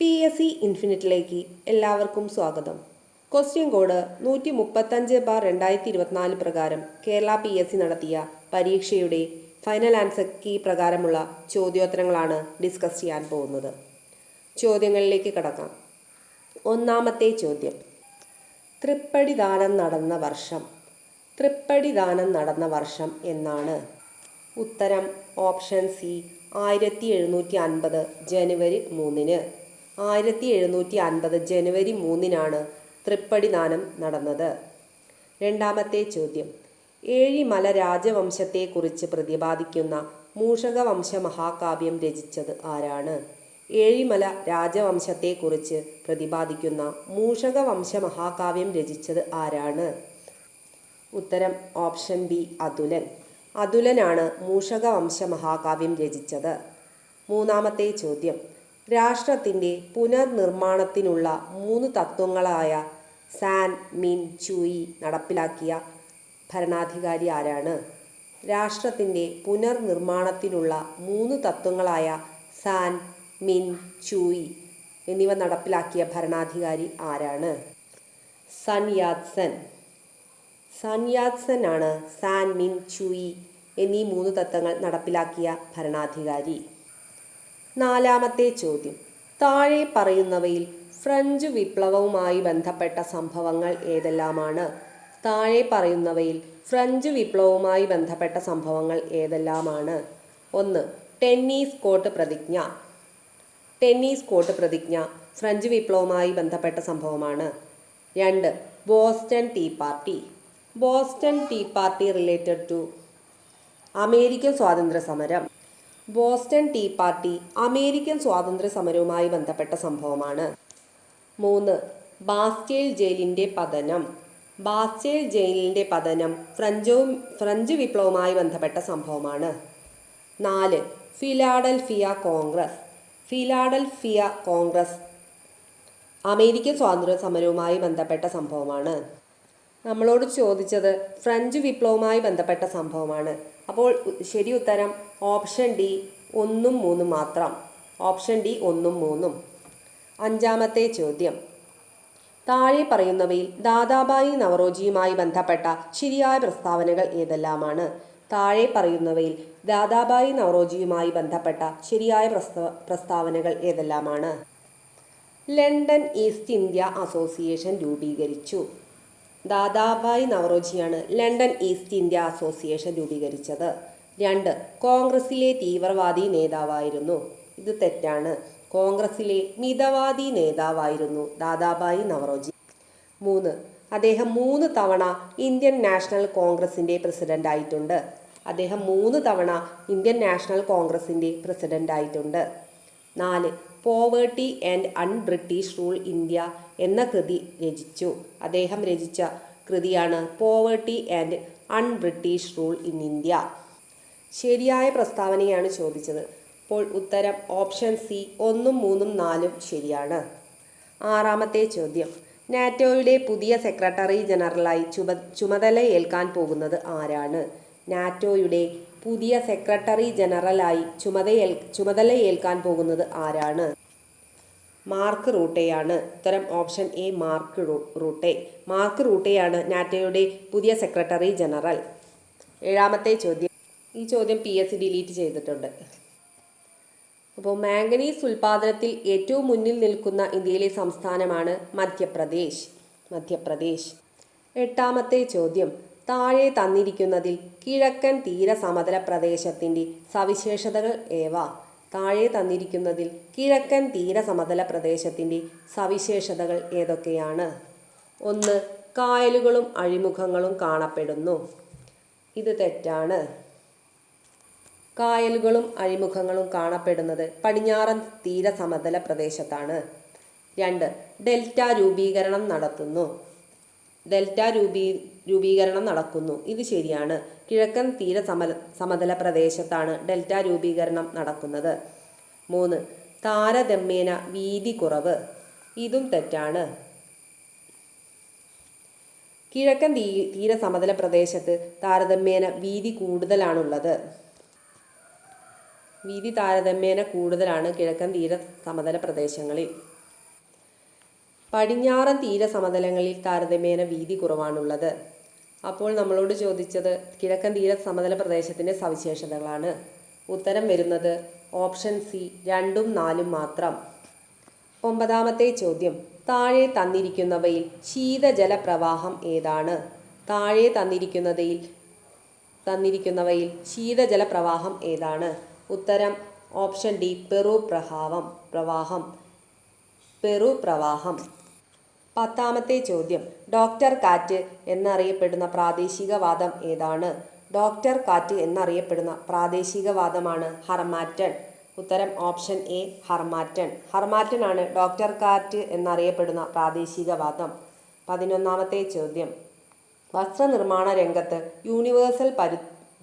P S C ഇൻഫിനിറ്റിലേക്ക് എല്ലാവർക്കും സ്വാഗതം. Question code നൂറ്റി മുപ്പത്തഞ്ച് ബാർ രണ്ടായിരത്തി ഇരുപത്തിനാല് പ്രകാരം കേരള പി എസ് സി നടത്തിയ പരീക്ഷയുടെ ഫൈനൽ ആൻസർ കീ പ്രകാരമുള്ള ചോദ്യോത്തരങ്ങളാണ് ഡിസ്കസ് ചെയ്യാൻ പോകുന്നത്. ചോദ്യങ്ങളിലേക്ക് കടക്കാം. ഒന്നാമത്തെ ചോദ്യം. തൃപ്പടിദാനം നടന്ന വർഷം. തൃപ്പടിദാനം നടന്ന വർഷം എന്നാണ്. ഉത്തരം ഓപ്ഷൻ സി ആയിരത്തി എഴുന്നൂറ്റി അൻപത് ജനുവരി മൂന്നിന്. ആയിരത്തി എഴുന്നൂറ്റി അൻപത് ജനുവരി മൂന്നിനാണ് തൃപ്പടിദാനം നടന്നത്. രണ്ടാമത്തെ ചോദ്യം. ഏഴിമല രാജവംശത്തെക്കുറിച്ച് പ്രതിപാദിക്കുന്ന മൂഷകവംശ മഹാകാവ്യം രചിച്ചത് ആരാണ്? ഏഴിമല രാജവംശത്തെക്കുറിച്ച് പ്രതിപാദിക്കുന്ന മൂഷകവംശ മഹാകാവ്യം രചിച്ചത് ആരാണ്? ഉത്തരം ഓപ്ഷൻ ബി അതുലൻ. അതുലനാണ് മൂഷകവംശ മഹാകാവ്യം രചിച്ചത്. മൂന്നാമത്തെ ചോദ്യം. രാഷ്ട്രത്തിന്റെ പുനർനിർമ്മാണത്തിനുള്ള മൂന്ന് തത്വങ്ങളായ സാൻ മിൻ ചൂയി നടപ്പിലാക്കിയ ഭരണാധികാരി ആരാണ്? രാഷ്ട്രത്തിന്റെ പുനർനിർമ്മാണത്തിനുള്ള മൂന്ന് തത്വങ്ങളായ സാൻ മിൻ ചൂയി എന്നിവ നടപ്പിലാക്കിയ ഭരണാധികാരി ആരാണ്? Sun Yat Sen Sun Yat Sen ആണ് സാൻ മിൻ ചുയി എന്നീ മൂന്ന് തത്വങ്ങൾ നടപ്പിലാക്കിയ ഭരണാധികാരി. നാലാമത്തെ ചോദ്യം. താഴെ പറയുന്നവയിൽ ഫ്രഞ്ച് വിപ്ലവവുമായി ബന്ധപ്പെട്ട സംഭവങ്ങൾ ഏതെല്ലാമാണ്? താഴെ പറയുന്നവയിൽ ഫ്രഞ്ച് വിപ്ലവവുമായി ബന്ധപ്പെട്ട സംഭവങ്ങൾ ഏതെല്ലാമാണ്? ഒന്ന് ടെന്നീസ് കോട്ട് പ്രതിജ്ഞ. ടെന്നീസ് കോട്ട് പ്രതിജ്ഞ ഫ്രഞ്ച് വിപ്ലവവുമായി ബന്ധപ്പെട്ട സംഭവമാണ്. രണ്ട് Boston tea party. Boston tea party related to American സ്വാതന്ത്ര്യ സമരം ബോസ്റ്റൺ ടീ പാർട്ടി അമേരിക്കൻ സ്വാതന്ത്ര്യ സമരവുമായി ബന്ധപ്പെട്ട സംഭവമാണ്. മൂന്ന് ബാസ്റ്റേൽ ജയിലിന്റെ പതനം. ബാസ്റ്റേൽ ജയിലിന്റെ പതനം ഫ്രഞ്ചും ഫ്രഞ്ച് വിപ്ലവവുമായി ബന്ധപ്പെട്ട സംഭവമാണ്. നാല് Philadelphia Congress. Philadelphia Congress American സ്വാതന്ത്ര്യ സമരവുമായി ബന്ധപ്പെട്ട സംഭവമാണ്. നമ്മളോട് ചോദിച്ചത് ഫ്രഞ്ച് വിപ്ലവവുമായി ബന്ധപ്പെട്ട സംഭവമാണ്. അപ്പോൾ ശരി ഉത്തരം ഓപ്ഷൻ ഡി ഒന്നും മൂന്നും മാത്രം. ഓപ്ഷൻ ഡി ഒന്നും മൂന്നും. അഞ്ചാമത്തെ ചോദ്യം. താഴെ പറയുന്നവയിൽ ദാദാബായി നവറോജിയുമായി ബന്ധപ്പെട്ട ശരിയായ പ്രസ്താവനകൾ ഏതെല്ലാമാണ്? താഴെ പറയുന്നവയിൽ ദാദാബായി നവറോജിയുമായി ബന്ധപ്പെട്ട ശരിയായ പ്രസ്ത പ്രസ്താവനകൾ ഏതെല്ലാമാണ്? ലണ്ടൻ ഈസ്റ്റ് ഇന്ത്യ അസോസിയേഷൻ രൂപീകരിച്ചു. ദാദാഭായ് നവറോജിയാണ് ലണ്ടൻ ഈസ്റ്റ് ഇന്ത്യ അസോസിയേഷൻ രൂപീകരിച്ചത്. രണ്ട് കോൺഗ്രസിലെ തീവ്രവാദി നേതാവായിരുന്നു. ഇത് തെറ്റാണ്. കോൺഗ്രസിലെ മിതവാദി നേതാവായിരുന്നു ദാദാഭായ് നവറോജി. മൂന്ന് അദ്ദേഹം മൂന്ന് തവണ ഇന്ത്യൻ നാഷണൽ കോൺഗ്രസിന്റെ പ്രസിഡന്റായിട്ടുണ്ട് അദ്ദേഹം മൂന്ന് തവണ ഇന്ത്യൻ നാഷണൽ കോൺഗ്രസിന്റെ പ്രസിഡന്റായിട്ടുണ്ട് നാല് poverty and un British rule India എന്ന കൃതി രചിച്ചു. അദ്ദേഹം രചിച്ച കൃതിയാണ് poverty and un British rule in India ശരിയായ പ്രസ്താവനയാണ് ചോദിച്ചത്. അപ്പോൾ ഉത്തരം ഓപ്ഷൻ സി ഒന്നും മൂന്നും നാലും ശരിയാണ്. ആറാമത്തെ ചോദ്യം. നാറ്റോയുടെ പുതിയ സെക്രട്ടറി ജനറലായി ചുമ ചുമതല ഏൽക്കാൻ പോകുന്നത് ആരാണ്? നാറ്റോയുടെ പുതിയ സെക്രട്ടറി ജനറലായി ചുമതയേൽ ചുമതലയേൽക്കാൻ പോകുന്നത് ആരാണ്? മാർക്ക് റൂട്ടെയാണ്. ഉത്തരം option A Mark Rutte. Mark റൂട്ടെയാണ് നാറ്റയുടെ പുതിയ സെക്രട്ടറി ജനറൽ. ഏഴാമത്തെ ചോദ്യം. ഈ ചോദ്യം പി എസ് സി ഡിലീറ്റ് ചെയ്തിട്ടുണ്ട്. അപ്പോൾ മാംഗനീസ് ഉൽപാദനത്തിൽ ഏറ്റവും മുന്നിൽ നിൽക്കുന്ന ഇന്ത്യയിലെ സംസ്ഥാനമാണ് മധ്യപ്രദേശ്. മധ്യപ്രദേശ്. എട്ടാമത്തെ ചോദ്യം. താഴെ തന്നിരിക്കുന്നതിൽ കിഴക്കൻ തീരസമതല പ്രദേശത്തിന്റെ സവിശേഷതകൾ ഏവ? താഴെ തന്നിരിക്കുന്നതിൽ കിഴക്കൻ തീരസമതല പ്രദേശത്തിന്റെ സവിശേഷതകൾ ഏതൊക്കെയാണ്? ഒന്ന് കായലുകളും അഴിമുഖങ്ങളും കാണപ്പെടുന്നു. ഇത് തെറ്റാണ്. കായലുകളും അഴിമുഖങ്ങളും കാണപ്പെടുന്നത് പടിഞ്ഞാറൻ തീരസമതല പ്രദേശത്താണ്. രണ്ട് ഡെൽറ്റ രൂപീകരണം നടത്തുന്നു. ഡെൽറ്റ രൂപീ രൂപീകരണം നടക്കുന്നു. ഇത് ശരിയാണ്. കിഴക്കൻ തീര സമല സമതല പ്രദേശത്താണ് ഡെൽറ്റ രൂപീകരണം നടക്കുന്നത്. മൂന്ന്. താരതമ്യേന വീതി കുറവ്. ഇതും തെറ്റാണ്. കിഴക്കൻ തീ തീര സമതല പ്രദേശത്ത് താരതമ്യേന വീതി കൂടുതലാണുള്ളത്. വീതി താരതമ്യേന കൂടുതലാണ് കിഴക്കൻ തീര സമതല പ്രദേശങ്ങളിൽ. പടിഞ്ഞാറൻ തീര സമതലങ്ങളിൽ താരതമ്യേന വീതി കുറവാണുള്ളത്. അപ്പോൾ നമ്മളോട് ചോദിച്ചത് കിഴക്കൻ തീര സമതല പ്രദേശത്തിന്റെ സവിശേഷതകളാണ്. ഉത്തരം വരുന്നത് ഓപ്ഷൻ സി രണ്ടും നാലും മാത്രം. ഒമ്പതാമത്തെ ചോദ്യം താഴെ തന്നിരിക്കുന്നവയിൽ ശീതജല പ്രവാഹം ഏതാണ്? താഴെ തന്നിരിക്കുന്നതിൽ തന്നിരിക്കുന്നവയിൽ ശീതജല പ്രവാഹം ഏതാണ്? ഉത്തരം ഓപ്ഷൻ ഡി പെറു പ്രഭാവം പ്രവാഹം. പെറു പ്രവാഹം. പത്താമത്തെ ചോദ്യം. ഡോക്ടർ കാറ്റ് എന്നറിയപ്പെടുന്ന പ്രാദേശികവാദം ഏതാണ്? ഡോക്ടർ കാറ്റ് എന്നറിയപ്പെടുന്ന പ്രാദേശികവാദമാണ് ഹർമാറ്റൺ ഉത്തരം ഓപ്ഷൻ എ ഹർമാറ്റൺ ഹർമാറ്റൺ ആണ് ഡോക്ടർ കാറ്റ് എന്നറിയപ്പെടുന്ന പ്രാദേശികവാദം പതിനൊന്നാമത്തെ ചോദ്യം. വസ്ത്രനിർമ്മാണ രംഗത്ത് യൂണിവേഴ്സൽ പരു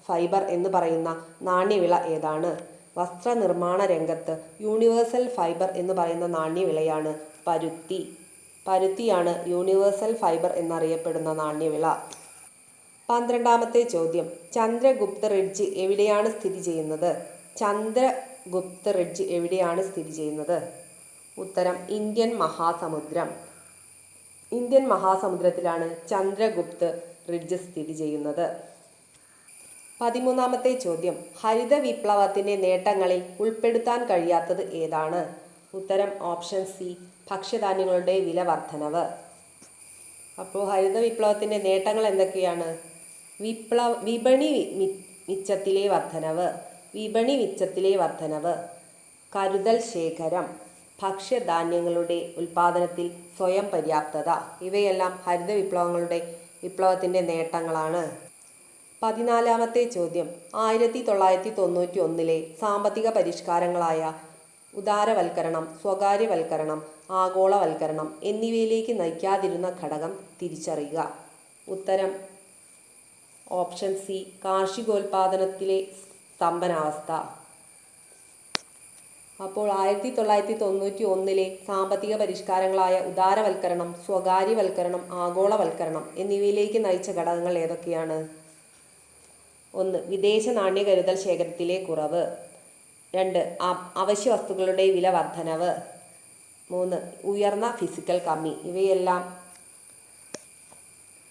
ഫൈബർ എന്ന് പറയുന്ന നാണ്യവിള ഏതാണ്? വസ്ത്രനിർമ്മാണ രംഗത്ത് യൂണിവേഴ്സൽ ഫൈബർ എന്ന് പറയുന്ന നാണ്യവിളയാണ് പരുത്തി. പരുത്തിയാണ് യൂണിവേഴ്സൽ ഫൈബർ എന്നറിയപ്പെടുന്ന നാണ്യവിള. പന്ത്രണ്ടാമത്തെ ചോദ്യം. ചന്ദ്രഗുപ്ത റിഡ്ജ് എവിടെയാണ് സ്ഥിതി ചെയ്യുന്നത്? ചന്ദ്രഗുപ്ത റിഡ്ജ് എവിടെയാണ് സ്ഥിതി ചെയ്യുന്നത്? ഉത്തരം ഇന്ത്യൻ മഹാസമുദ്രം. ഇന്ത്യൻ മഹാസമുദ്രത്തിലാണ് ചന്ദ്രഗുപ്ത് റിഡ്ജ് സ്ഥിതി ചെയ്യുന്നത്. പതിമൂന്നാമത്തെ ചോദ്യം. ഹരിത വിപ്ലവത്തിന്റെ നേട്ടങ്ങളിൽ ഉൾപ്പെടുത്താൻ കഴിയാത്തത് ഏതാണ്? ഉത്തരം ഓപ്ഷൻ സി ഭക്ഷ്യധാന്യങ്ങളുടെ വില വർധനവ് അപ്പോൾ ഹരിത വിപ്ലവത്തിന്റെ നേട്ടങ്ങൾ എന്തൊക്കെയാണ്? വിപ്ലവ വിപണി മിച്ചത്തിലെ വർധനവ് വിപണി മിച്ചത്തിലെ വർധനവ് കരുതൽ ശേഖരം ഭക്ഷ്യധാന്യങ്ങളുടെ ഉൽപാദനത്തിൽ സ്വയം പര്യാപ്തത ഇവയെല്ലാം ഹരിത വിപ്ലവങ്ങളുടെ വിപ്ലവത്തിന്റെ നേട്ടങ്ങളാണ്. പതിനാലാമത്തെ ചോദ്യം. ആയിരത്തി തൊള്ളായിരത്തി തൊണ്ണൂറ്റി ഒന്നിലെ സാമ്പത്തിക പരിഷ്കാരങ്ങളായ ഉദാരവൽക്കരണം സ്വകാര്യവൽക്കരണം ആഗോളവൽക്കരണം എന്നിവയിലേക്ക് നയിക്കാതിരുന്ന ഘടകം തിരിച്ചറിയുക. ഉത്തരം ഓപ്ഷൻ സി കാർഷികോൽപാദനത്തിലെ സ്തംഭനാവസ്ഥ. അപ്പോൾ ആയിരത്തി തൊള്ളായിരത്തി തൊണ്ണൂറ്റി ഒന്നിലെ സാമ്പത്തിക പരിഷ്കാരങ്ങളായ ഉദാരവൽക്കരണം സ്വകാര്യവൽക്കരണം ആഗോളവൽക്കരണം എന്നിവയിലേക്ക് നയിച്ച ഘടകങ്ങൾ ഏതൊക്കെയാണ്? ഒന്ന് വിദേശ നാണ്യ കരുതൽ ശേഖരത്തിലെ കുറവ്. രണ്ട് അവശ്യ വസ്തുക്കളുടെ വില വർധനവ് മൂന്ന് ഉയർന്ന ഫിസിക്കൽ കമ്മി. ഇവയെല്ലാം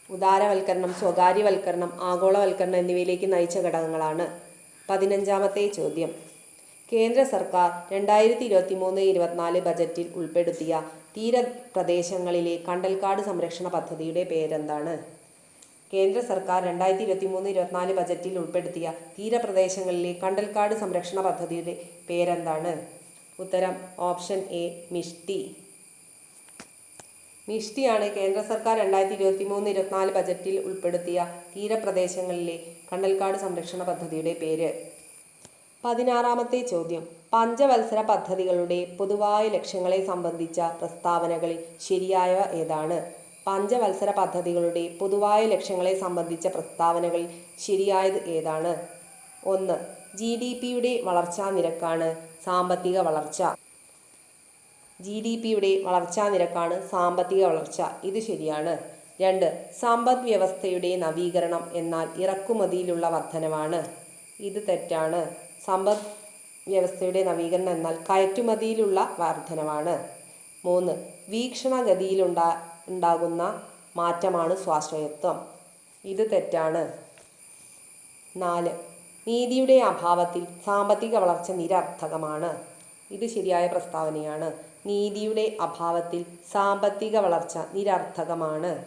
ഉദാരവൽക്കരണം സ്വകാര്യവൽക്കരണം ആഗോളവൽക്കരണം എന്നിവയിലേക്ക് നയിച്ച ഘടകങ്ങളാണ്. പതിനഞ്ചാമത്തെ ചോദ്യം. കേന്ദ്ര സർക്കാർ രണ്ടായിരത്തി ഇരുപത്തി മൂന്ന് ഇരുപത്തിനാല് ബജറ്റിൽ ഉൾപ്പെടുത്തിയ തീരപ്രദേശങ്ങളിലെ കണ്ടൽക്കാട് സംരക്ഷണ പദ്ധതിയുടെ പേരെന്താണ്? കേന്ദ്ര സർക്കാർ രണ്ടായിരത്തി ഇരുപത്തി മൂന്ന് ഇരുപത്തിനാല് ബജറ്റിൽ ഉൾപ്പെടുത്തിയ തീരപ്രദേശങ്ങളിലെ കണ്ടൽക്കാട് സംരക്ഷണ പദ്ധതിയുടെ പേരെന്താണ്? ഉത്തരം ഓപ്ഷൻ എ മിഷ്ടി. മിഷ്ടിയാണ് കേന്ദ്ര സർക്കാർ രണ്ടായിരത്തി ഇരുപത്തി മൂന്ന് ഇരുപത്തിനാല് ബജറ്റിൽ ഉൾപ്പെടുത്തിയ തീരപ്രദേശങ്ങളിലെ കണ്ടൽക്കാട് സംരക്ഷണ പദ്ധതിയുടെ പേര്. പതിനാറാമത്തെ ചോദ്യം. പഞ്ചവത്സര പദ്ധതികളുടെ പൊതുവായ ലക്ഷ്യങ്ങളെ സംബന്ധിച്ച പ്രസ്താവനകളിൽ ശരിയായവ ഏതാണ്? പഞ്ചവത്സര പദ്ധതികളുടെ പൊതുവായ ലക്ഷ്യങ്ങളെ സംബന്ധിച്ച പ്രസ്താവനകൾ ശരിയായത് ഏതാണ്? ഒന്ന് ജി ഡി പിയുടെ വളർച്ചാ നിരക്കാണ് സാമ്പത്തിക വളർച്ച. ജി ഡി പിയുടെ വളർച്ചാ നിരക്കാണ് സാമ്പത്തിക വളർച്ച. ഇത് ശരിയാണ്. രണ്ട് സമ്പദ് വ്യവസ്ഥയുടെ നവീകരണം എന്നാൽ ഇറക്കുമതിയിലുള്ള വർധനവാണ്. ഇത് തെറ്റാണ്. സമ്പദ് വ്യവസ്ഥയുടെ നവീകരണം എന്നാൽ കയറ്റുമതിയിലുള്ള വർധനവാണ്. മൂന്ന് വീക്ഷണഗതിയിലുണ്ടാ ഉണ്ടാകുന്ന മാറ്റമാണ് സ്വാശ്രയത്വം. ഇത് തെറ്റാണ്. നാല്. നീതിയുടെ അഭാവത്തിൽ സാമ്പത്തിക വളർച്ച നിരർത്ഥകമാണ്. ഇത് ശരിയായ പ്രസ്താവനയാണ്. നീതിയുടെ അഭാവത്തിൽ സാമ്പത്തിക വളർച്ച നിരർത്ഥകമാണ്.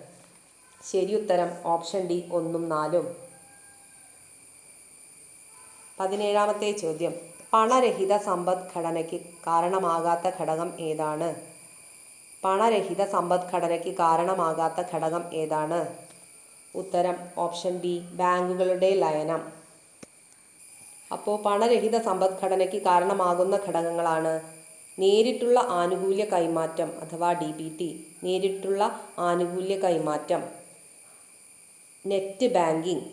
ഉത്തരം ഓപ്ഷൻ ഡി ഒന്നും നാലും. പതിനേഴാമത്തെ ചോദ്യം. പണരഹിത സമ്പദ്ഘടനയ്ക്ക് കാരണമാകാത്ത ഘടകം ഏതാണ്? പണരഹിത സമ്പദ്ഘടനയ്ക്ക് കാരണമാകാത്ത ഘടകം ഏതാണ്? ഉത്തരം ഓപ്ഷൻ ബി ബാങ്കുകളുടെ ലയനം. അപ്പോൾ പണരഹിത സമ്പദ്ഘടനയ്ക്ക് കാരണമാകുന്ന ഘടകങ്ങളാണ് നേരിട്ടുള്ള ആനുകൂല്യ കൈമാറ്റം അഥവാ ഡി ബി ടി. നേരിട്ടുള്ള ആനുകൂല്യ കൈമാറ്റം. നെറ്റ് ബാങ്കിംഗ്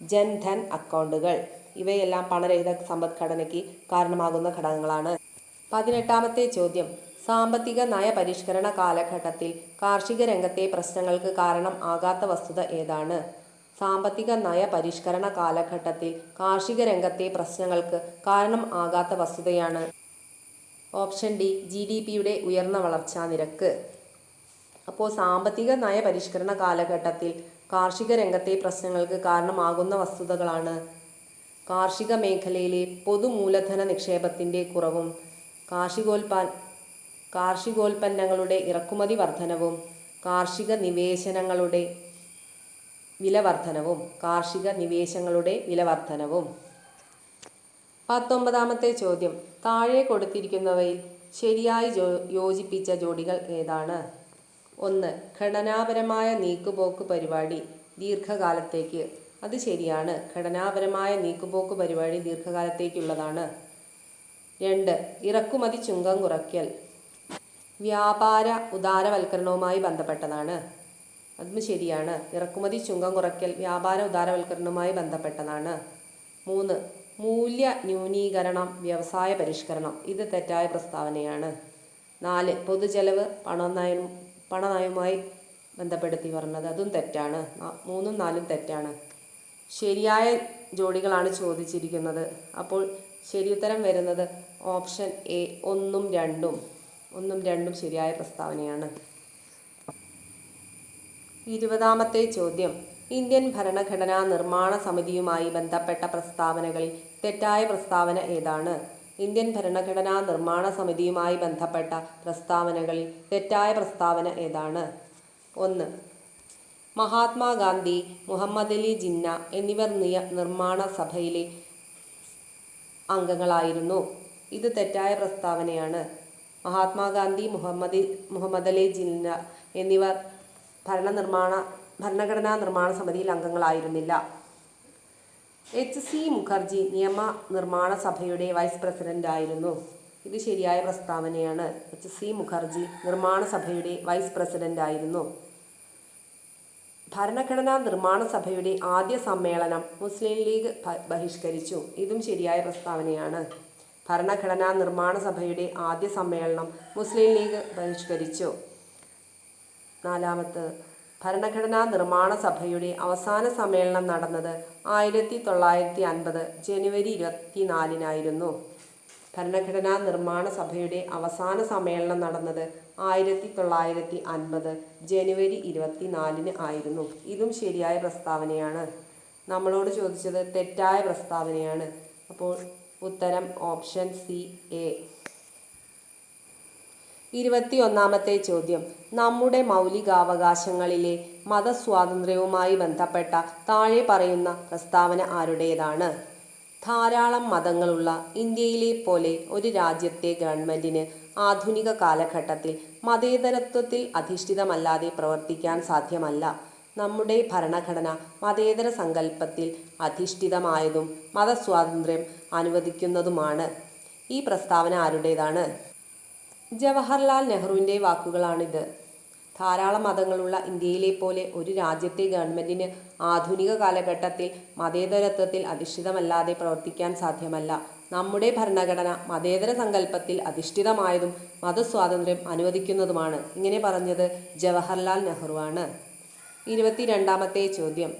ജൻധൻ അക്കൗണ്ടുകൾ. ഇവയെല്ലാം പണരഹിത സമ്പദ്ഘടനയ്ക്ക് കാരണമാകുന്ന ഘടകങ്ങളാണ്. പതിനെട്ടാമത്തെ ചോദ്യം. സാമ്പത്തിക നയപരിഷ്കരണ കാലഘട്ടത്തിൽ കാർഷിക രംഗത്തെ പ്രശ്നങ്ങൾക്ക് കാരണം ആകാത്ത വസ്തുത ഏതാണ്? സാമ്പത്തിക നയ പരിഷ്കരണ കാലഘട്ടത്തിൽ കാർഷിക രംഗത്തെ പ്രശ്നങ്ങൾക്ക് കാരണം ആകാത്ത വസ്തുതയാണ്. ഓപ്ഷൻ ഡി ജി ഡി പിയുടെ ഉയർന്ന വളർച്ചാ നിരക്ക്. അപ്പോൾ സാമ്പത്തിക നയ പരിഷ്കരണ കാലഘട്ടത്തിൽ കാർഷിക രംഗത്തെ പ്രശ്നങ്ങൾക്ക് കാരണമാകുന്ന വസ്തുതകളാണ്. കാർഷിക മേഖലയിലെ പൊതുമൂലധന നിക്ഷേപത്തിന്റെ കുറവും കാർഷികോൽപാ കാർഷികോൽപ്പന്നങ്ങളുടെ ഇറക്കുമതി വർധനവും കാർഷിക നിവേശനങ്ങളുടെ വില വർധനവും കാർഷിക നിവേശങ്ങളുടെ വില വർധനവും പത്തൊമ്പതാമത്തെ ചോദ്യം. താഴെ കൊടുത്തിരിക്കുന്നവയിൽ ശരിയായി യോജിപ്പിച്ച ജോഡികൾ ഏതാണ്? ഒന്ന് ഘടനാപരമായ നീക്കുപോക്ക് പരിപാടി ദീർഘകാലത്തേക്ക്. അത് ശരിയാണ്. ഘടനാപരമായ നീക്കുപോക്ക് പരിപാടി ദീർഘകാലത്തേക്കുള്ളതാണ്. രണ്ട് ഇറക്കുമതി ചുങ്കം കുറയ്ക്കൽ. വ്യാപാര ഉദാരവൽക്കരണവുമായി ബന്ധപ്പെട്ടതാണ്. അതും ശരിയാണ്. ഇറക്കുമതി ചുങ്കം കുറയ്ക്കൽ വ്യാപാര ഉദാരവൽക്കരണവുമായി ബന്ധപ്പെട്ടതാണ്. മൂന്ന് മൂല്യ ന്യൂനീകരണം വ്യവസായ പരിഷ്കരണം. ഇത് തെറ്റായ പ്രസ്താവനയാണ്. നാല് പൊതുചെലവ് പണനയം പണനയവുമായി ബന്ധപ്പെടുത്തി പറഞ്ഞത് അതും തെറ്റാണ്. മൂന്നും നാലും തെറ്റാണ്. ശരിയായ ജോഡികളാണ് ചോദിച്ചിരിക്കുന്നത്. അപ്പോൾ ശരിയുത്തരം വരുന്നത് ഓപ്ഷൻ എ ഒന്നും രണ്ടും. ഒന്നും രണ്ടും ശരിയായ പ്രസ്താവനയാണ്. ഇരുപതാമത്തെ ചോദ്യം. ഇന്ത്യൻ ഭരണഘടനാ നിർമ്മാണ സമിതിയുമായി ബന്ധപ്പെട്ട പ്രസ്താവനകളിൽ തെറ്റായ പ്രസ്താവന ഏതാണ്? ഇന്ത്യൻ ഭരണഘടനാ നിർമ്മാണ സമിതിയുമായി ബന്ധപ്പെട്ട പ്രസ്താവനകളിൽ തെറ്റായ പ്രസ്താവന ഏതാണ്? ഒന്ന്. മഹാത്മാഗാന്ധി മുഹമ്മദ് അലി ജിന്ന എന്നിവർ നിർമ്മാണ സഭയിലെ അംഗങ്ങളായിരുന്നു. ഇത് തെറ്റായ പ്രസ്താവനയാണ്. മഹാത്മാഗാന്ധി മുഹമ്മദ് മുഹമ്മദ് അലി ജിന്ന എന്നിവർ ഭരണനിർമ്മാണ ഭരണഘടനാ നിർമ്മാണ സമിതിയിൽ അംഗങ്ങളായിരുന്നില്ല. എച്ച് സി മുഖർജി നിയമ നിർമ്മാണ സഭയുടെ വൈസ് പ്രസിഡന്റായിരുന്നു ഇത് ശരിയായ പ്രസ്താവനയാണ്. എച്ച് സി മുഖർജി നിർമ്മാണ സഭയുടെ വൈസ് പ്രസിഡന്റായിരുന്നു ഭരണഘടനാ നിർമ്മാണ സഭയുടെ ആദ്യ സമ്മേളനം മുസ്ലിം ലീഗ് ബഹിഷ്കരിച്ചു. ഇതും ശരിയായ പ്രസ്താവനയാണ്. ഭരണഘടനാ നിർമ്മാണ സഭയുടെ ആദ്യ സമ്മേളനം മുസ്ലിം ലീഗ് ബഹിഷ്കരിച്ചു. നാലാമത്തെ ഭരണഘടനാ നിർമ്മാണ സഭയുടെ അവസാന സമ്മേളനം നടന്നത് ആയിരത്തി തൊള്ളായിരത്തി അൻപത് ജനുവരി ഇരുപത്തിനാലിനായിരുന്നു. ഭരണഘടനാ നിർമ്മാണ സഭയുടെ അവസാന സമ്മേളനം നടന്നത് ആയിരത്തി തൊള്ളായിരത്തി അൻപത് ജനുവരി ഇരുപത്തിനാലിന് ആയിരുന്നു. ഇതും ശരിയായ പ്രസ്താവനയാണ്. നമ്മളോട് ചോദിച്ചത് തെറ്റായ പ്രസ്താവനയാണ്. അപ്പോൾ ഉത്തരം ഓപ്ഷൻ സി എ. ഇരുപത്തിയൊന്നാമത്തെ ചോദ്യം. നമ്മുടെ മൗലികാവകാശങ്ങളിലെ മതസ്വാതന്ത്ര്യവുമായി ബന്ധപ്പെട്ട താഴെ പറയുന്ന പ്രസ്താവന ആരുടേതാണ്? ധാരാളം മതങ്ങളുള്ള ഇന്ത്യയിലെ പോലെ ഒരു രാജ്യത്തെ ഗവൺമെന്റിന് ആധുനിക കാലഘട്ടത്തിൽ മതേതരത്വത്തിൽ അധിഷ്ഠിതമല്ലാതെ പ്രവർത്തിക്കാൻ സാധ്യമല്ല. നമ്മുടെ ഭരണഘടന മതേതര സങ്കല്പത്തിൽ അധിഷ്ഠിതമായതും മതസ്വാതന്ത്ര്യം അനുവദിക്കുന്നതുമാണ്. ഈ പ്രസ്താവന ആരുടേതാണ്? ജവഹർലാൽ നെഹ്റുവിന്റെ വാക്കുകളാണിത്. ധാരാളം മതങ്ങളുള്ള ഇന്ത്യയിലെ പോലെ ഒരു രാജ്യത്തെ ഗവൺമെന്റിന് ആധുനിക കാലഘട്ടത്തിൽ മതേതരത്വത്തിൽ അധിഷ്ഠിതമല്ലാതെ പ്രവർത്തിക്കാൻ സാധ്യമല്ല. നമ്മുടെ ഭരണഘടന മതേതര സങ്കല്പത്തിൽ അധിഷ്ഠിതമായതും മതസ്വാതന്ത്ര്യം അനുവദിക്കുന്നതുമാണ്. ഇങ്ങനെ പറഞ്ഞത് ജവഹർലാൽ നെഹ്റുവാണ്. ഇരുപത്തിരണ്ടാമത്തെ ചോദ്യം.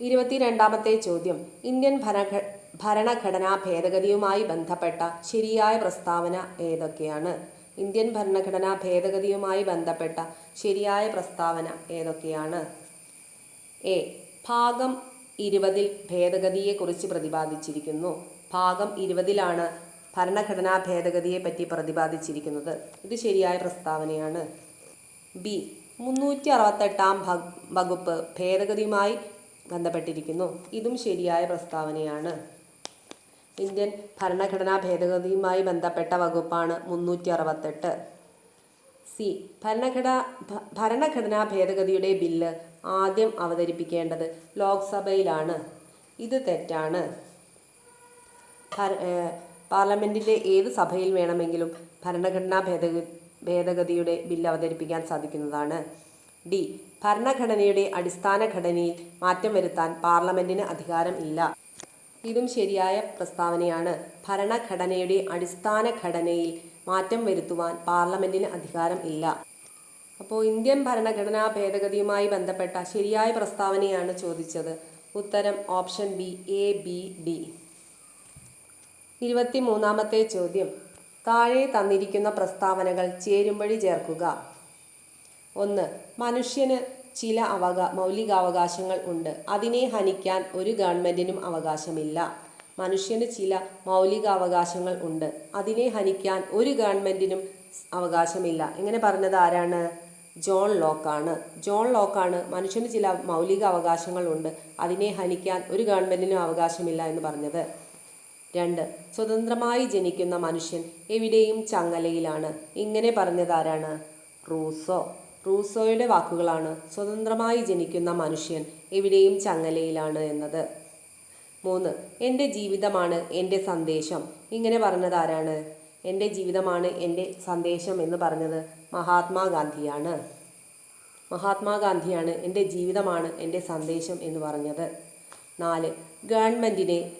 ഇരുപത്തിരണ്ടാമത്തെ ചോദ്യം. ഇന്ത്യൻ ഭരണഘ ഭരണഘടനാ ഭേദഗതിയുമായി ബന്ധപ്പെട്ട ശരിയായ പ്രസ്താവന ഏതൊക്കെയാണ്? ഇന്ത്യൻ ഭരണഘടനാ ഭേദഗതിയുമായി ബന്ധപ്പെട്ട ശരിയായ പ്രസ്താവന ഏതൊക്കെയാണ്? എ. ഭാഗം ഇരുപതിൽ ഭേദഗതിയെക്കുറിച്ച് പ്രതിപാദിച്ചിരിക്കുന്നു. ഭാഗം ഇരുപതിലാണ് ഭരണഘടനാ ഭേദഗതിയെപ്പറ്റി പ്രതിപാദിച്ചിരിക്കുന്നത്. ഇത് ശരിയായ പ്രസ്താവനയാണ്. ബി. മുന്നൂറ്റി അറുപത്തെട്ടാം വകുപ്പ് ഭേദഗതിയുമായി ബന്ധപ്പെട്ടിരിക്കുന്നു. ഇതും ശരിയായ പ്രസ്താവനയാണ്. ഇന്ത്യൻ ഭരണഘടനാ ഭേദഗതിയുമായി ബന്ധപ്പെട്ട വകുപ്പാണ് മുന്നൂറ്റി അറുപത്തെട്ട് സി. ഭരണഘട ഭരണഘടനാ ഭേദഗതിയുടെ ബില്ല് ആദ്യം അവതരിപ്പിക്കേണ്ടത് ലോക്സഭയിലാണ്. ഇത് തെറ്റാണ്. പാർലമെന്റിലെ ഏത് സഭയിൽ വേണമെങ്കിലും ഭരണഘടനാ ഭേദഗതി ഭേദഗതിയുടെ ബില്ല് അവതരിപ്പിക്കാൻ സാധിക്കുന്നതാണ്. ഡി. ഭരണഘടനയുടെ അടിസ്ഥാന ഘടനയിൽ മാറ്റം വരുത്താൻ പാർലമെന്റിന് അധികാരം ഇല്ല. ഇതും ശരിയായ പ്രസ്താവനയാണ്. ഭരണഘടനയുടെ അടിസ്ഥാന ഘടനയിൽ മാറ്റം വരുത്തുവാൻ പാർലമെന്റിന് അധികാരം ഇല്ല. അപ്പോൾ ഇന്ത്യൻ ഭരണഘടനാ ഭേദഗതിയുമായി ബന്ധപ്പെട്ട ശരിയായ പ്രസ്താവനയാണ് ചോദിച്ചത്. ഉത്തരം option B A B D. ഇരുപത്തി മൂന്നാമത്തെ ചോദ്യം. താഴെ തന്നിരിക്കുന്ന പ്രസ്താവനകൾ ചേരുമ്പഴി ചേർക്കുക. ഒന്ന് മനുഷ്യന് ചില അവകാ മൗലികാവകാശങ്ങൾ ഉണ്ട്. അതിനെ ഹനിക്കാൻ ഒരു ഗവൺമെന്റിനും അവകാശമില്ല. മനുഷ്യന് ചില മൗലികാവകാശങ്ങൾ ഉണ്ട്. അതിനെ ഹനിക്കാൻ ഒരു ഗവൺമെന്റിനും അവകാശമില്ല. ഇങ്ങനെ പറഞ്ഞത് ആരാണ്? ജോൺ ലോക്കാണ്. ജോൺ ലോക്കാണ് മനുഷ്യന് ചില മൗലിക അവകാശങ്ങളുണ്ട് അതിനെ ഹനിക്കാൻ ഒരു ഗവൺമെന്റിനും അവകാശമില്ല എന്ന് പറഞ്ഞത്. രണ്ട്. സ്വതന്ത്രമായി ജനിക്കുന്ന മനുഷ്യൻ എവിടെയും ചങ്ങലയിലാണ്. ഇങ്ങനെ പറഞ്ഞതാരാണ് റൂസോ. റൂസോയുടെ വാക്കുകളാണ് സ്വതന്ത്രമായി ജനിക്കുന്ന മനുഷ്യൻ എവിടെയും ചങ്ങലയിലാണ് എന്നത്. മൂന്ന്. എന്റെ ജീവിതമാണ് എന്റെ സന്ദേശം. ഇങ്ങനെ പറഞ്ഞതാരാണ് എന്റെ ജീവിതമാണ് എന്റെ സന്ദേശം എന്ന് പറഞ്ഞത് മഹാത്മാഗാന്ധിയാണ്. മഹാത്മാഗാന്ധിയാണ് എന്റെ ജീവിതമാണ് എന്റെ സന്ദേശം എന്ന് പറഞ്ഞത്. നാല്. ഗവൺമെന്റിനെ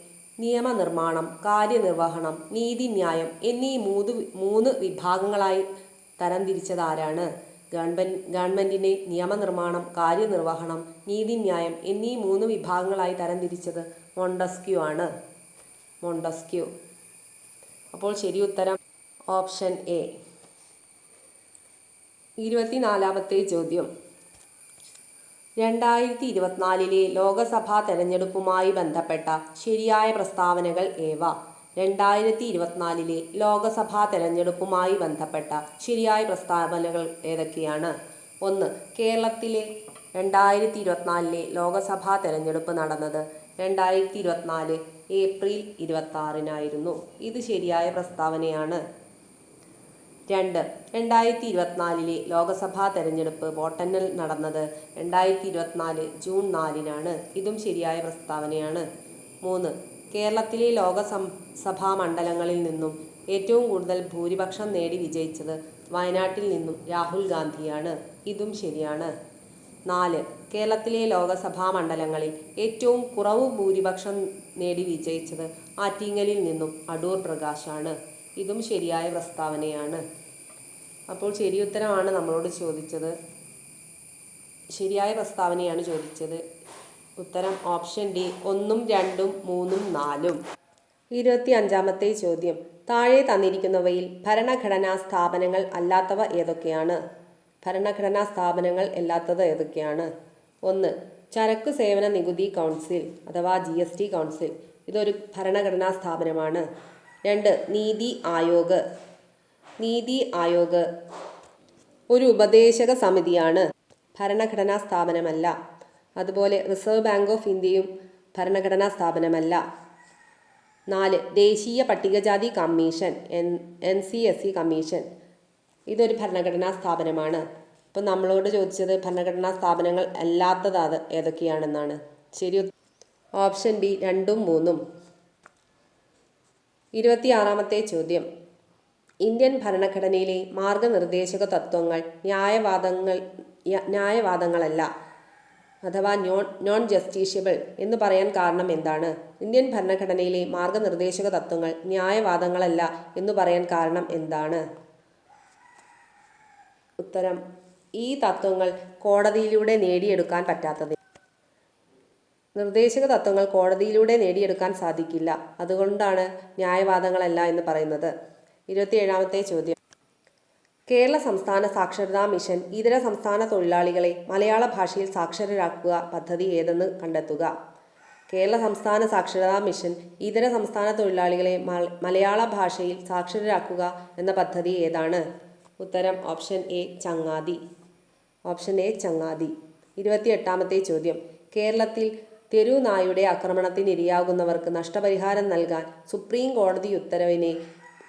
നിയമനിർമ്മാണം കാര്യനിർവഹണം നീതിന്യായം എന്നീ മൂന്ന് മൂന്ന് വിഭാഗങ്ങളായി തരംതിരിച്ചതാരാണ്? ഗവൺമെന്റ് ഗവൺമെന്റിനെ നിയമനിർമ്മാണം കാര്യനിർവഹണം നീതിന്യായം എന്നീ മൂന്ന് വിഭാഗങ്ങളായി തരംതിരിച്ചത് മൊണ്ടസ്ക്യു ആണ്. മൊണ്ടസ്ക്യു. അപ്പോൾ ശരി ഉത്തരം. Option A. ഇരുപത്തിനാലാമത്തെ ചോദ്യം. രണ്ടായിരത്തി ഇരുപത്തിനാലിലെ ലോകസഭാ തെരഞ്ഞെടുപ്പുമായി ബന്ധപ്പെട്ട ശരിയായ പ്രസ്താവനകൾ ഏവ. രണ്ടായിരത്തി ഇരുപത്തിനാലിലെ ലോകസഭാ തെരഞ്ഞെടുപ്പുമായി ബന്ധപ്പെട്ട ശരിയായ പ്രസ്താവനകൾ ഏതൊക്കെയാണ്? ഒന്ന് കേരളത്തിലെ രണ്ടായിരത്തി ഇരുപത്തിനാലിലെ ലോകസഭാ തെരഞ്ഞെടുപ്പ് നടന്നത് രണ്ടായിരത്തി ഇരുപത്തിനാല് ഏപ്രിൽ ഇരുപത്തി ആറിനായിരുന്നു ഇത് ശരിയായ പ്രസ്താവനയാണ്. രണ്ട്. രണ്ടായിരത്തി ഇരുപത്തിനാലിലെ ലോകസഭാ തെരഞ്ഞെടുപ്പ് വോട്ടെണ്ണൽ നടന്നത് രണ്ടായിരത്തി ഇരുപത്തിനാല് ജൂൺ നാലിനാണ്. ഇതും ശരിയായ പ്രസ്താവനയാണ്. മൂന്ന്. കേരളത്തിലെ ലോകസഭാ സഭാ മണ്ഡലങ്ങളിൽ നിന്നും ഏറ്റവും കൂടുതൽ ഭൂരിപക്ഷം നേടി വിജയിച്ചത് വയനാട്ടിൽ നിന്നും രാഹുൽ ഗാന്ധിയാണ്. ഇതും ശരിയാണ്. നാല്. കേരളത്തിലെ ലോകസഭാ മണ്ഡലങ്ങളിൽ ഏറ്റവും കുറവ് ഭൂരിപക്ഷം നേടി വിജയിച്ചത് ആറ്റിങ്ങലിൽ നിന്നും അടൂർ പ്രകാശാണ്. ഇതും ശരിയായ പ്രസ്താവനയാണ്. അപ്പോൾ ശരി ഉത്തരമാണ് നമ്മളോട് ചോദിച്ചത്. ശരിയായ പ്രസ്താവനയാണ് ചോദിച്ചത്. ഉത്തരം ഓപ്ഷൻ ഡി ഒന്നും രണ്ടും മൂന്നും നാലും. ഇരുപത്തി അഞ്ചാമത്തെ ചോദ്യം. താഴെ തന്നിരിക്കുന്നവയിൽ ഭരണഘടനാ സ്ഥാപനങ്ങൾ അല്ലാത്തവ ഏതൊക്കെയാണ്? ഭരണഘടനാ സ്ഥാപനങ്ങൾ അല്ലാത്തത് ഏതൊക്കെയാണ്? ഒന്ന് ചരക്കു സേവന നികുതി കൗൺസിൽ അഥവാ ജി എസ് ടി കൗൺസിൽ. ഇതൊരു ഭരണഘടനാ സ്ഥാപനമാണ്. രണ്ട് നീതി ആയോഗ്. നീതി ആയോഗ്. ഒരു ഉപദേശക സമിതിയാണ് ഭരണഘടനാ സ്ഥാപനമല്ല. അതുപോലെ റിസർവ് ബാങ്ക് ഓഫ് ഇന്ത്യയും ഭരണഘടനാ സ്ഥാപനമല്ല. നാല് ദേശീയ പട്ടികജാതി commission N N C S C commission. ഇതൊരു ഭരണഘടനാ സ്ഥാപനമാണ്. ഇപ്പം നമ്മളോട് ചോദിച്ചത് ഭരണഘടനാ സ്ഥാപനങ്ങൾ അല്ലാത്തത് അത് ഏതൊക്കെയാണെന്നാണ്. ശരി ഓപ്ഷൻ ബി രണ്ടും മൂന്നും. ഇരുപത്തിയാറാമത്തെ ചോദ്യം. ഇന്ത്യൻ ഭരണഘടനയിലെ മാർഗനിർദ്ദേശക തത്വങ്ങൾ ന്യായവാദങ്ങൾ ന്യായവാദങ്ങളല്ല അഥവാ നോൺ നോൺ ജസ്റ്റീഷ്യബിൾ എന്ന് പറയാൻ കാരണം എന്താണ്? ഇന്ത്യൻ ഭരണഘടനയിലെ മാർഗനിർദ്ദേശക തത്വങ്ങൾ ന്യായവാദങ്ങളല്ല എന്ന് പറയാൻ കാരണം എന്താണ്? ഉത്തരം ഈ തത്വങ്ങൾ കോടതിയിലൂടെ നേടിയെടുക്കാൻ പറ്റാത്തത് നിർദ്ദേശക തത്വങ്ങൾ കോടതിയിലൂടെ നേടിയെടുക്കാൻ സാധിക്കില്ല. അതുകൊണ്ടാണ് ന്യായവാദങ്ങളല്ല എന്ന് പറയുന്നത്. ഇരുപത്തിയേഴാമത്തെ ചോദ്യം. കേരള സംസ്ഥാന സാക്ഷരതാ മിഷൻ ഇതര സംസ്ഥാന തൊഴിലാളികളെ മലയാള ഭാഷയിൽ സാക്ഷരരാക്കുക പദ്ധതി ഏതെന്ന് കണ്ടെത്തുക. കേരള സംസ്ഥാന സാക്ഷരതാ മിഷൻ ഇതര സംസ്ഥാന തൊഴിലാളികളെ മലയാള ഭാഷയിൽ സാക്ഷരരാക്കുക എന്ന പദ്ധതി ഏതാണ്? ഉത്തരം option A Changathi. Option A Changathi. ഇരുപത്തിയെട്ടാമത്തെ ചോദ്യം. കേരളത്തിൽ തെരുനായുടെ ആക്രമണത്തിനിരയാകുന്നവർക്ക് നഷ്ടപരിഹാരം നൽകാൻ സുപ്രീം കോടതി ഉത്തരവിനെ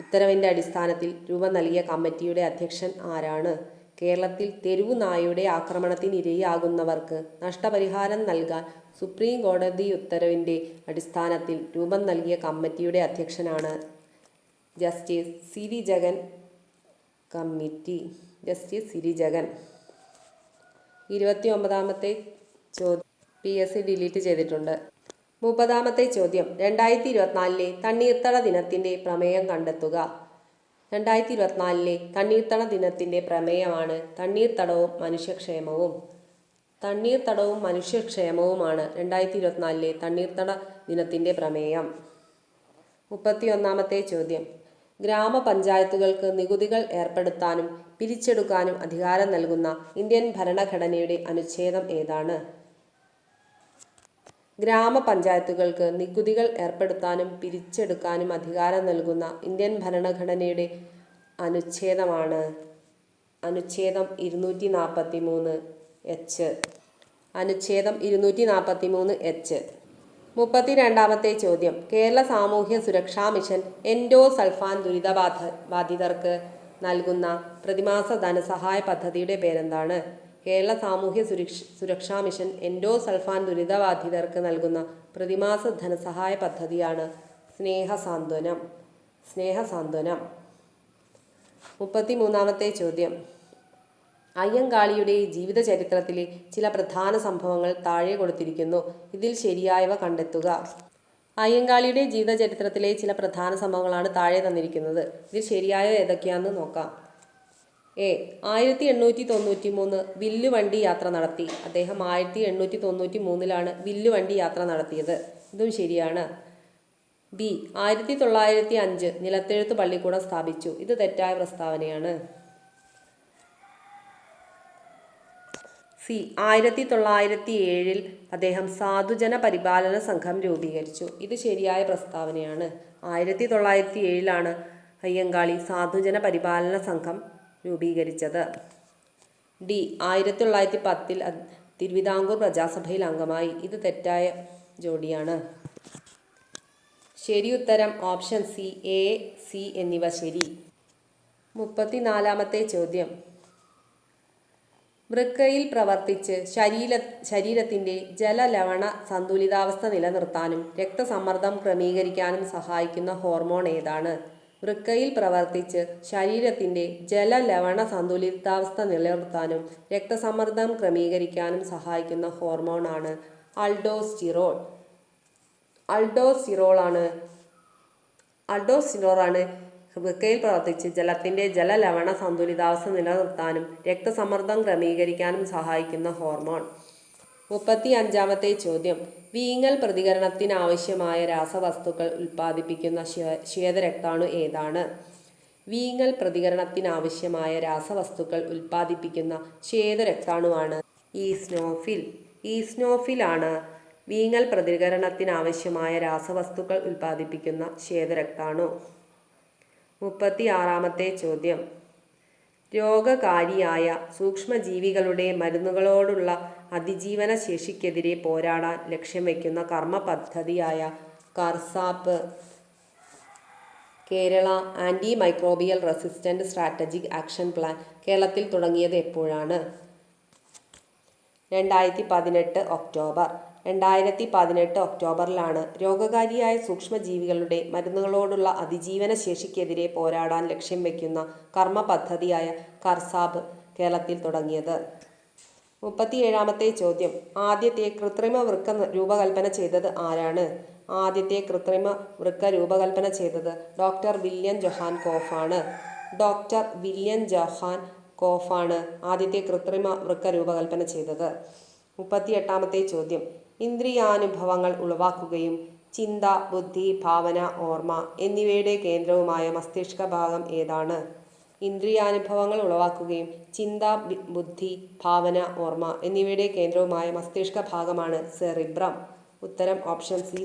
ഉത്തരവിന്റെ അടിസ്ഥാനത്തിൽ രൂപം നൽകിയ കമ്മിറ്റിയുടെ അധ്യക്ഷൻ ആരാണ്? കേരളത്തിൽ തെരുവു നായുടെ ആക്രമണത്തിന് ഇരയാകുന്നവർക്ക് നഷ്ടപരിഹാരം നൽകാൻ സുപ്രീം കോടതി ഉത്തരവിന്റെ അടിസ്ഥാനത്തിൽ രൂപം നൽകിയ കമ്മിറ്റിയുടെ അധ്യക്ഷനാണ് justice Siri Jagan committee. Justice Siri Jagan. ഇരുപത്തി ഒമ്പതാമത്തെ ചോദ്യം പി എസ് സി ഡിലീറ്റ് ചെയ്തിട്ടുണ്ട്. മുപ്പതാമത്തെ ചോദ്യം. രണ്ടായിരത്തി ഇരുപത്തിനാലിലെ തണ്ണീർത്തട ദിനത്തിന്റെ പ്രമേയം കണ്ടെത്തുക. രണ്ടായിരത്തി ഇരുപത്തിനാലിലെ തണ്ണീർത്തട ദിനത്തിന്റെ പ്രമേയമാണ് തണ്ണീർത്തടവും മനുഷ്യക്ഷേമവും. തണ്ണീർത്തടവും മനുഷ്യക്ഷേമവുമാണ് രണ്ടായിരത്തി ഇരുപത്തിനാലിലെ തണ്ണീർത്തട ദിനത്തിന്റെ പ്രമേയം. മുപ്പത്തിയൊന്നാമത്തെ ചോദ്യം. ഗ്രാമപഞ്ചായത്തുകൾക്ക് നികുതികൾ ഏർപ്പെടുത്താനും പിരിച്ചെടുക്കാനും അധികാരം നൽകുന്ന ഇന്ത്യൻ ഭരണഘടനയുടെ അനുച്ഛേദം ഏതാണ്? ഗ്രാമപഞ്ചായത്തുകൾക്ക് നികുതികൾ ഏർപ്പെടുത്താനും പിരിച്ചെടുക്കാനും അധികാരം നൽകുന്ന ഇന്ത്യൻ ഭരണഘടനയുടെ അനുച്ഛേദമാണ് അനുച്ഛേദം ഇരുന്നൂറ്റി നാൽപ്പത്തി മൂന്ന് എച്ച്. അനുച്ഛേദം ഇരുന്നൂറ്റി നാൽപ്പത്തി മൂന്ന് എച്ച്. മുപ്പത്തി രണ്ടാമത്തെ ചോദ്യം. കേരള സാമൂഹ്യ സുരക്ഷാ മിഷൻ എൻഡോ സൾഫാൻ ദുരിതബാധ ബാധിതർക്ക് നൽകുന്ന പ്രതിമാസ ധനസഹായ പദ്ധതിയുടെ പേരെന്താണ്? കേരള സാമൂഹ്യ സുരക്ഷ സുരക്ഷാ മിഷൻ എൻഡോ സൾഫാൻ ദുരിതബാധിതർക്ക് നൽകുന്ന പ്രതിമാസ ധനസഹായ പദ്ധതിയാണ് സ്നേഹസാന്ത്വനം. സ്നേഹസാന്ത്വനം. മുപ്പത്തിമൂന്നാമത്തെ ചോദ്യം. അയ്യങ്കാളിയുടെ ജീവിതചരിത്രത്തിലെ ചില പ്രധാന സംഭവങ്ങൾ താഴെ കൊടുത്തിരിക്കുന്നു. ഇതിൽ ശരിയായവ കണ്ടെത്തുക. അയ്യങ്കാളിയുടെ ജീവിതചരിത്രത്തിലെ ചില പ്രധാന സംഭവങ്ങളാണ് താഴെ തന്നിരിക്കുന്നത്. ഇതിൽ ശരിയായ ഏതൊക്കെയാണെന്ന് നോക്കാം. എ ആയിരത്തി എണ്ണൂറ്റി തൊണ്ണൂറ്റി മൂന്ന് വില്ലുവണ്ടി യാത്ര നടത്തി. അദ്ദേഹം ആയിരത്തി എണ്ണൂറ്റി തൊണ്ണൂറ്റി മൂന്നിലാണ് വില്ലുവണ്ടി യാത്ര നടത്തിയത്. ഇതും ശരിയാണ്. ബി ആയിരത്തി തൊള്ളായിരത്തി അഞ്ച് നിലത്തെഴുത്ത് പള്ളിക്കൂടം സ്ഥാപിച്ചു. ഇത് തെറ്റായ പ്രസ്താവനയാണ്. സി ആയിരത്തി തൊള്ളായിരത്തി ഏഴിൽ അദ്ദേഹം സാധുജന പരിപാലന സംഘം രൂപീകരിച്ചു. ഇത് ശരിയായ പ്രസ്താവനയാണ്. ആയിരത്തി തൊള്ളായിരത്തി ഏഴിലാണ് അയ്യങ്കാളി സാധുജന പരിപാലന സംഘം രൂപീകരിച്ചത്. ഡി ആയിരത്തി തൊള്ളായിരത്തി പത്തിൽ തിരുവിതാംകൂർ പ്രജാസഭയിൽ അംഗമായി. ഇത് തെറ്റായ ജോഡിയാണ്. ശരി ഉത്തരം ഓപ്ഷൻ സി എ സി എന്നിവ ശരി. മുപ്പത്തിനാലാമത്തെ ചോദ്യം. വൃക്കയിൽ പ്രവർത്തിച്ച് ശരീര ശരീരത്തിന്റെ ജലലവണ സന്തുലിതാവസ്ഥ നിലനിർത്താനും രക്തസമ്മർദ്ദം ക്രമീകരിക്കാനും സഹായിക്കുന്ന ഹോർമോൺ ഏതാണ്? വൃക്കയിൽ പ്രവർത്തിച്ച് ശരീരത്തിന്റെ ജല ലവണ സന്തുലിതാവസ്ഥ നിലനിർത്താനും രക്തസമ്മർദ്ദം ക്രമീകരിക്കാനും സഹായിക്കുന്ന ഹോർമോണാണ് അൾഡോസ്റ്റിറോൾ. അൾഡോസിറോളാണ് അൾഡോസിറോളാണ് വൃക്കയിൽ പ്രവർത്തിച്ച് ജലത്തിന്റെ ജലലവണ സന്തുലിതാവസ്ഥ നിലനിർത്താനും രക്തസമ്മർദ്ദം ക്രമീകരിക്കാനും സഹായിക്കുന്ന ഹോർമോൺ. മുപ്പത്തി അഞ്ചാമത്തെ ചോദ്യം. വീങ്ങൽ പ്രതികരണത്തിനാവശ്യമായ രാസവസ്തുക്കൾ ഉൽപ്പാദിപ്പിക്കുന്ന ശ്വേ- ശ്വേതരക്താണു ഏതാണ്? വീങ്ങൽ പ്രതികരണത്തിനാവശ്യമായ രാസവസ്തുക്കൾ ഉൽപ്പാദിപ്പിക്കുന്ന ശ്വേതരക്താണുവാണ് ഈസ്നോഫിൽ. ഈസ്നോഫിലാണ് വീങ്ങൽ പ്രതികരണത്തിനാവശ്യമായ രാസവസ്തുക്കൾ ഉൽപ്പാദിപ്പിക്കുന്ന ശ്വേതരക്താണു. മുപ്പത്തി ആറാമത്തെ ചോദ്യം. രോഗകാരിയായ സൂക്ഷ്മജീവികളുടെ മരുന്നുകളോടുള്ള അതിജീവന ശേഷിക്കെതിരെ പോരാടാൻ ലക്ഷ്യം വയ്ക്കുന്ന കർമ്മ പദ്ധതിയായ KARSAP Kerala antimicrobial resistant strategic action plan കേരളത്തിൽ തുടങ്ങിയത് എപ്പോഴാണ്? രണ്ടായിരത്തി പതിനെട്ട് ഒക്ടോബർ. രണ്ടായിരത്തി പതിനെട്ട് ഒക്ടോബറിലാണ് രോഗകാരിയായ സൂക്ഷ്മജീവികളുടെ മരുന്നുകളോടുള്ള അതിജീവന ശേഷിക്കെതിരെ പോരാടാൻ ലക്ഷ്യം വയ്ക്കുന്ന കർമ്മ പദ്ധതിയായ കർസാബ് കേരളത്തിൽ തുടങ്ങിയത്. മുപ്പത്തിയേഴാമത്തെ ചോദ്യം. ആദ്യത്തെ കൃത്രിമ വൃക്ക രൂപകൽപ്പന ചെയ്തത് ആരാണ്? ആദ്യത്തെ കൃത്രിമ വൃക്ക രൂപകൽപ്പന ചെയ്തത് ഡോക്ടർ വില്യം ജൊഹാൻ കോഫാണ്. ഡോക്ടർ വില്യം ജൊഹാൻ കോഫാണ് ആദ്യത്തെ കൃത്രിമ വൃക്ക രൂപകൽപ്പന ചെയ്തത്. മുപ്പത്തിയെട്ടാമത്തെ ചോദ്യം. ഇന്ദ്രിയാനുഭവങ്ങൾ ഉളവാക്കുകയും ചിന്ത ബുദ്ധി ഭാവന ഓർമ്മ എന്നിവയുടെ കേന്ദ്രവുമായ മസ്തിഷ്ക ഭാഗം ഏതാണ്? ഇന്ദ്രിയാനുഭവങ്ങൾ ഉളവാക്കുകയും ചിന്ത ബുദ്ധി ഭാവന ഓർമ്മ എന്നിവയുടെ കേന്ദ്രവുമായ മസ്തിഷ്ക ഭാഗമാണ് സെറിബ്രം. ഉത്തരം ഓപ്ഷൻ സി